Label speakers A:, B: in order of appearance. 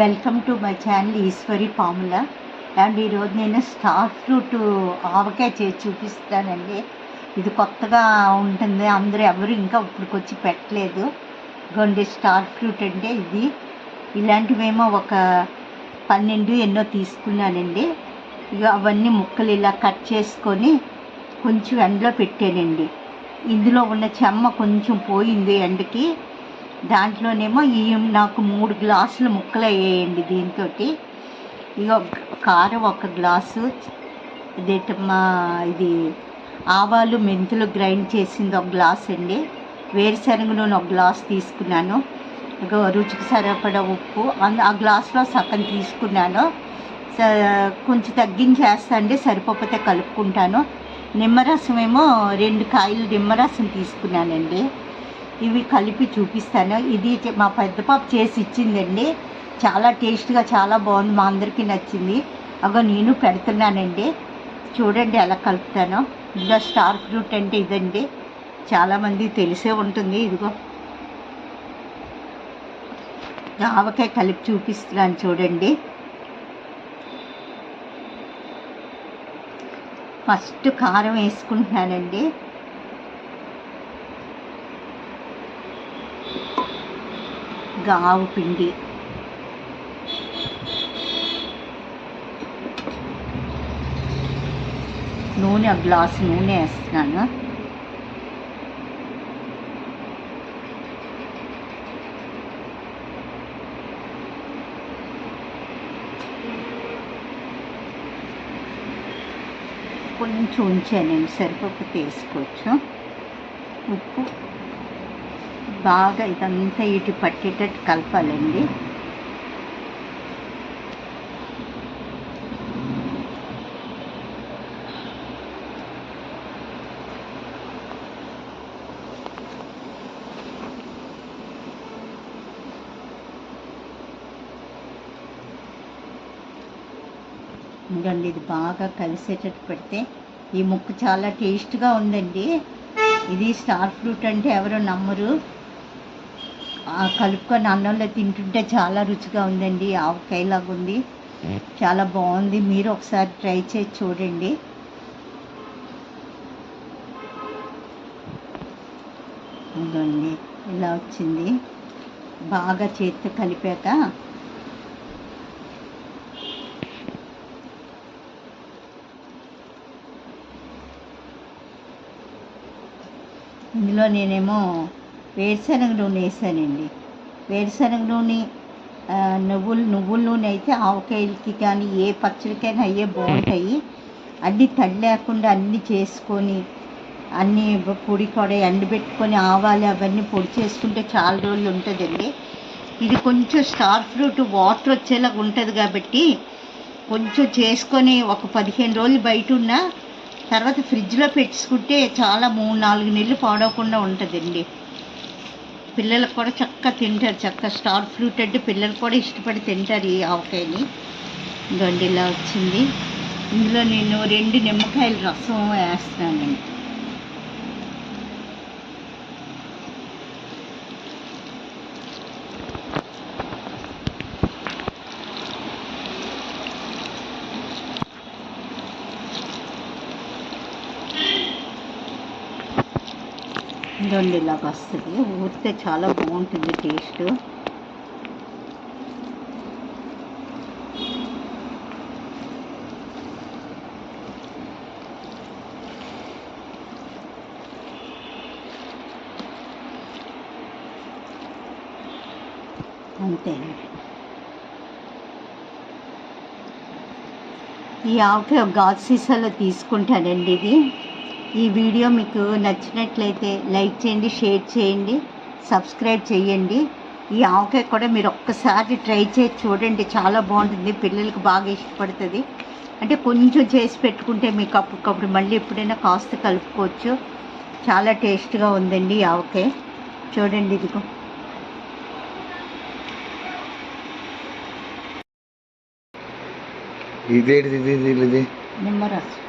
A: Welcome to my channel Eshwari Pamula and ఈరోజు నేను star fruit ఆవకాయ చేసి చూపిస్తానండి. ఇది కొత్తగా ఉంటుంది. అందరూ ఎవరు ఇంకా ఇప్పటికొచ్చి పెట్టలేదు. గొండి స్టార్ ఫ్రూట్ అంటే ఇది. ఇలాంటివేమో ఒక పన్నెండు ఎన్నో తీసుకున్నానండి. ఇక అవన్నీ ముక్కలు ఇలా కట్ చేసుకొని కొంచెం ఎండలో పెట్టానండి. ఇందులో ఉన్న చెమ్మ కొంచెం పోయింది ఎండకి. దాంట్లోనేమో ఈ నాకు మూడు గ్లాసులు ముక్కలు వేయండి దీంతో ఇక కారం ఒక గ్లాసు మా ఇది ఆవాలు మెంతులు గ్రైండ్ చేసింది ఒక గ్లాస్ అండి. వేరుశనగ నూనె ఒక గ్లాస్ తీసుకున్నాను. ఇక రుచికి సరిపడ ఉప్పు. అందు ఆ గ్లాస్లో సగం తీసుకున్నాను. స- కొంచెం తగ్గించేస్తా అండి సరిపోతే కలుపుకుంటాను. నిమ్మరసం ఏమో రెండు కాయలు నిమ్మరసం తీసుకున్నానండి. ఇవి కలిపి చూపిస్తాను. ఇది మా పెద్ద పాప చేసి ఇచ్చిందండి. చాలా టేస్ట్గా చాలా బాగుంది. మా అందరికీ నచ్చింది. అగో నేను పెడుతున్నానండి. చూడండి ఎలా కలుపుతాను. ఇంకా స్టార్ ఫ్రూట్ అంటే ఇదండి. చాలామంది తెలిసే ఉంటుంది. ఇదిగో. ఆవకాయ కలిపి చూపిస్తున్నాను చూడండి. ఫస్ట్ కారం వేసుకుంటున్నానండి. గావు పిండి. నూనె గ్లాస్ నూనె వేస్తున్నాను. కొంచెం ఉంచాయి నేను సరిపప్పు తీసుకోవచ్చు. ఉప్పు. బాగా ఇదంతా ఇటు పట్టేటట్టు కలపాలండి. ఇంకండి ఇది బాగా కలిసేటట్టు పెడితే ఈ ముక్క చాలా టేస్ట్గా ఉందండి. ఇది స్టార్ ఫ్రూట్ అంటే ఎవరు నమ్మరు. కలుపుకొని అన్నంలో తింటుంటే చాలా రుచిగా ఉందండి ఆవకాయలాగా ఉంది చాలా బాగుంది మీరు ఒకసారి ట్రై చేసి చూడండి. ఇదండి ఇలా వచ్చింది. బాగా చేతితో కలిపాక ఇందులో నేనేమో వేరుశనగ నూనె వేసానండి. వేరుశనగ నూనె నువ్వులు నువ్వుల నూనె అయితే ఆవకాయలకి కానీ ఏ పచ్చడికైనా అయ్యే బాగుంటాయి. అన్నీ తడి లేకుండా అన్నీ చేసుకొని అన్నీ పొడి కూడా ఎండబెట్టుకొని ఆవాలు అవన్నీ పొడి చేసుకుంటే చాలా రోజులు ఉంటుందండి. ఇది కొంచెం స్టార్ ఫ్రూట్ వాటర్ వచ్చేలాగా ఉంటుంది కాబట్టి కొంచెం చేసుకొని ఒక పదిహేను రోజులు బయట ఉన్నా తర్వాత ఫ్రిడ్జ్లో పెట్టుకుంటే చాలా మూడు నాలుగు నెలలు పాడవకుండా ఉంటుందండి. పిల్లలకు కూడా చక్కగా తింటారు చక్కగా స్టార్ ఫ్రూట్ అంటే పిల్లలు కూడా ఇష్టపడి తింటారు ఈ ఆవకాయని. గండిలా వచ్చింది. ఇందులో నేను రెండు నిమ్మకాయల రసం వేస్తున్నానండి. ఇదిగోండి ఇలాగ వస్తుంది ఊరితే చాలా బాగుంటుంది టేస్ట్. అంతే. ఈ ఆఫ్ గాజు సీసాలో తీసుకుంటానండి ఇది. ఈ వీడియో మీకు నచ్చినట్లయితే లైక్ చేయండి షేర్ చేయండి సబ్స్క్రైబ్ చేయండి. ఈ ఆవకాయ కూడా మీరు ఒక్కసారి ట్రై చేసి చూడండి. చాలా బాగుంటుంది. పిల్లలకు బాగా ఇష్టపడుతుంది. అంటే కొంచెం చేసి పెట్టుకుంటే మీకు అప్పటికప్పుడు మళ్ళీ ఎప్పుడైనా కాస్త కలుపుకోవచ్చు. చాలా టేస్ట్గా ఉందండి ఈ ఆవకాయ. చూడండి ఇదిగో.
B: ఇదేంటిది ఇది
A: నిమ్మరసం